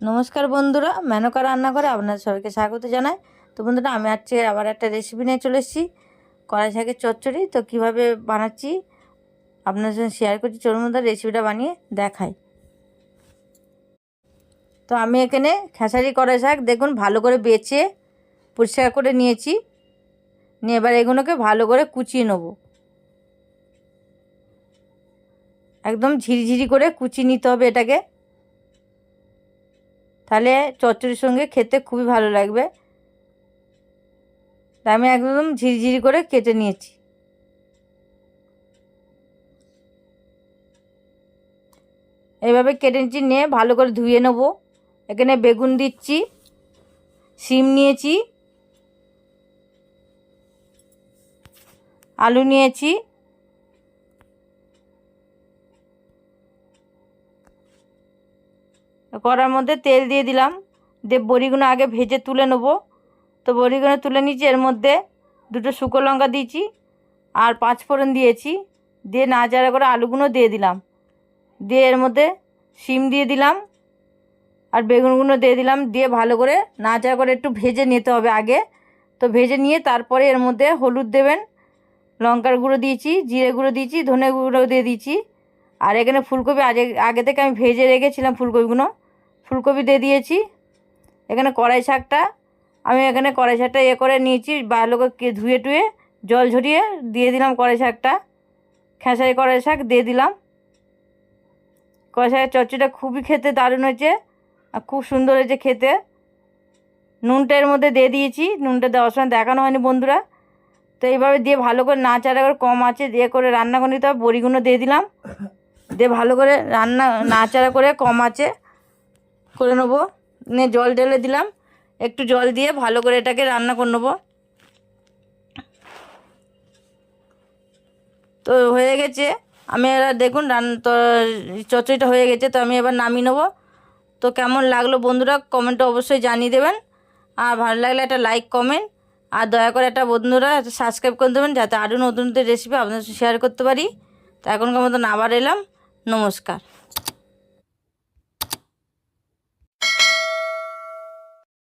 নমস্কার বন্ধুরা, মেনকা রান্না করে আপনাদের সবাইকে স্বাগত জানাই। তো বন্ধুরা, আমি আজকে আবার একটা রেসিপি নিয়ে চলে এসেছি, কড়াই শাকের চচ্চড়ি। তো কীভাবে বানাচ্ছি, আপনাদের সঙ্গে শেয়ার করছি, চলুন মধ্যে রেসিপিটা বানিয়ে দেখাই। তো আমি এখানে খেসারি কড়াই শাক, দেখুন, ভালো করে বেছে, পরিষ্কার করে নিয়েছি। নিয়ে এবার এগুলোকে ভালো করে কুচিয়ে নেব। একদম ঝিরিঝিরি করে কুচিয়ে নিতে হবে এটাকে। তাহলে চচ্চড়ির সঙ্গে খেতে খুবই ভালো লাগবে। আমি একদম ঝিরিঝিরি করে কেটে নিয়েছি। এইভাবে কেটে নিচ্ছি নিয়ে ভালো করে ধুয়ে নেব। এখানে বেগুন দিচ্ছি, শিম নিয়েছি, আলু নিয়েছি কড়ার মধ্যে তেল দিয়ে দিলাম। দিয়ে বড়িগুলো আগে ভেজে তুলে নেব। তো বড়িগুলো তুলে নিয়েছি, এর মধ্যে দুটো শুকনো লঙ্কা দিয়েছি আর পাঁচ ফোড়ন দিয়েছি। দিয়ে নাড়াচাড়া করে আলুগুলো দিয়ে দিলাম। দিয়ে এর মধ্যে শিম দিয়ে দিলাম আর বেগুনগুলো দিয়ে দিলাম। দিয়ে ভালো করে নাড়াচাড়া করে একটু ভেজে নিতে হবে আগে। তো ভেজে নিয়ে তারপরে এর মধ্যে হলুদ দেবেন, লঙ্কার গুঁড়ো দিয়েছি, জিরে গুঁড়ো দিয়েছি, ধনে গুঁড়ো দিয়ে দিয়েছি। আর এখানে ফুলকপি আগে আগে থেকে আমি ভেজে রেখেছিলাম ফুলকপিগুলো। ফুলকপি দিয়ে দিয়েছি। এখানে কড়াই শাকটা। আমি এখানে কড়াই শাকটা ইয়ে করে নিয়েছি। ভালো করে ধুয়ে টুয়ে জল ঝরিয়ে দিয়ে দিলাম কড়াই শাকটা। খেসারি কড়াই শাক দিয়ে দিলাম। কড়াই শাকের চচ্চড়িটা খুবই খেতে দারুণ হয়েছে। আর খুব সুন্দর হয়েছে খেতে। নুনটা এর মধ্যে দিয়ে দিয়েছি। নুনটা দেওয়ার সময় দেখানো হয়নি বন্ধুরা। তো এইভাবে দিয়ে ভালো করে নাচাড়া করে কম আছে, দিয়ে করে রান্না করে নিতে হবে। বড়িগুলো দিয়ে দিলাম। দিয়ে ভালো করে রান্না নাচাড়া করে কম আছে, করে নেব। নিয়ে জল ঢেলে দিলাম। একটু জল দিয়ে ভালো করে এটাকে রান্না করে নেব। তো হয়ে গেছে। আমি এবার দেখুন রান, তো চচড়িটা হয়ে গেছে, তো আমি এবার নামিয়ে নেব। তো কেমন লাগল বন্ধুরা, কমেন্টে অবশ্যই জানিয়ে দেবেন। আর ভালো লাগলে একটা লাইক, কমেন্ট। আর দয়া করে একটা বন্ধুরা সাবস্ক্রাইব করে দেবেন, যাতে আরও নতুন নতুন রেসিপি আপনাদের শেয়ার করতে পারি। তো এখনকার মতন আবার এলাম। নমস্কার।